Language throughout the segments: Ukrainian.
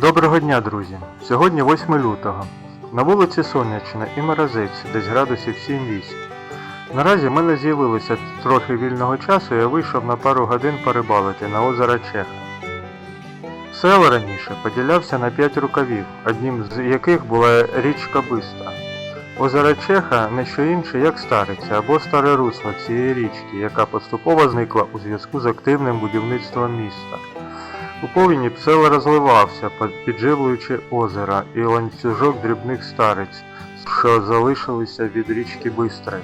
Доброго дня, друзі! Сьогодні 8 лютого. На вулиці Сонячна і Морозець, десь градусів 7-8. Наразі мене з'явилося трохи вільного часу і я вийшов на пару годин порибалити на озеро Чеха. Сел раніше поділявся на 5 рукавів, одним з яких була річка Биста. Озеро Чеха не що інше, як стариця або старе русло цієї річки, яка поступово зникла у зв'язку з активним будівництвом міста. У повені псел розливався, підживлюючи озеро і ланцюжок дрібних стариць, що залишилися від річки Бистрої.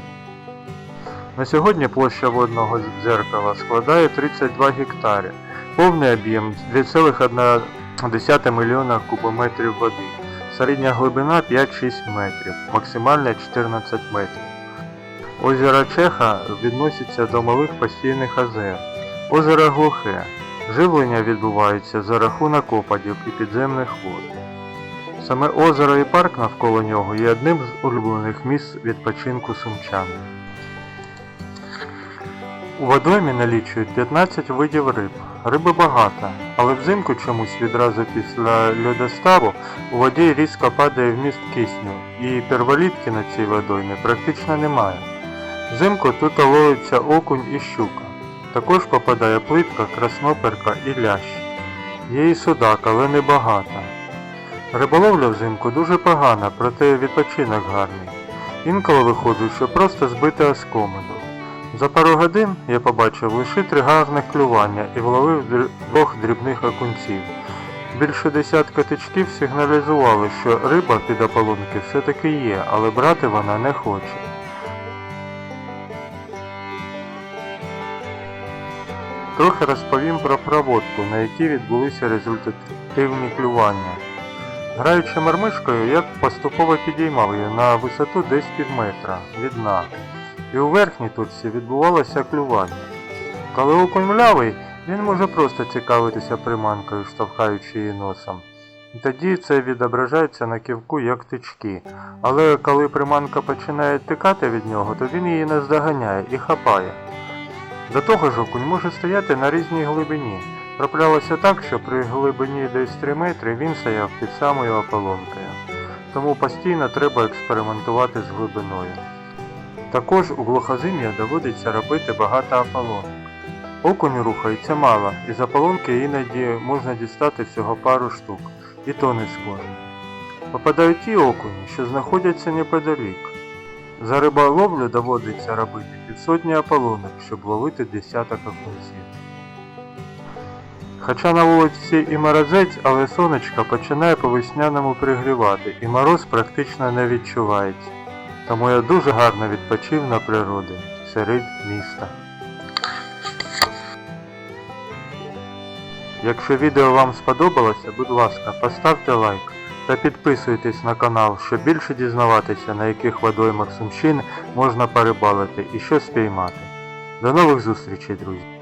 На сьогодні площа водного дзеркала складає 32 гектари, повний об'єм 2,1 мільйона кубометрів води, середня глибина 5-6 метрів, максимальна 14 метрів. Озеро Чеха відноситься до малих постійних озер. Озеро глухе, Живлення відбувається за рахунок опадів і підземних вод. Саме озеро і парк навколо нього є одним з улюблених місць відпочинку сумчан. У водоймі налічують 15 видів риб. Риби багато, але взимку чомусь відразу після льодоставу у воді різко падає вміст кисню, і перволітки на цій водоймі практично немає. Взимку тут ловиться окунь і щука. Також попадає плитка, красноперка і лящ. Є і судак, але небагато. Риболовля взимку дуже погана, проте відпочинок гарний. Інколи виходить, що просто збити оскомину. За пару годин я побачив лише три гарних клювання і вловив двох дрібних окунців. Більше десятка тичків сигналізували, що риба під ополонки все-таки є, але брати вона не хоче. Трохи розповім про проводку, на якій відбулися результативні клювання. Граючи мармишкою, я поступово підіймав її на висоту десь пів метра від дна. І у верхній точці відбувалося клювання. Коли окунь млявий, він може просто цікавитися приманкою, штовхаючи її носом. Тоді це відображається на ківку як тички. Але коли приманка починає тикати від нього, то він її наздоганяє і хапає. До того ж окунь може стояти на різній глибині. Траплялося так, що при глибині десь 3 метри він стояв під самою ополонкою. Тому постійно треба експериментувати з глибиною. Також у глухозим'я доводиться робити багато ополонок. Окунь рухається мало, і з ополонки іноді можна дістати всього пару штук, і то не складно. Попадають ті окуні, що знаходяться неподалік. За риболовлю доводиться робити півсотні ополонок, щоб ловити десяток окунців. Хоча на вулиці і морозець, але сонечко починає по весняному пригрівати, і мороз практично не відчувається. Тому я дуже гарно відпочив на природі серед міста. Якщо відео вам сподобалося, будь ласка, поставте лайк та підписуйтесь на канал, щоб більше дізнаватися, на яких водоймах Сумщини можна порибалити і що спіймати. До нових зустрічей, друзі!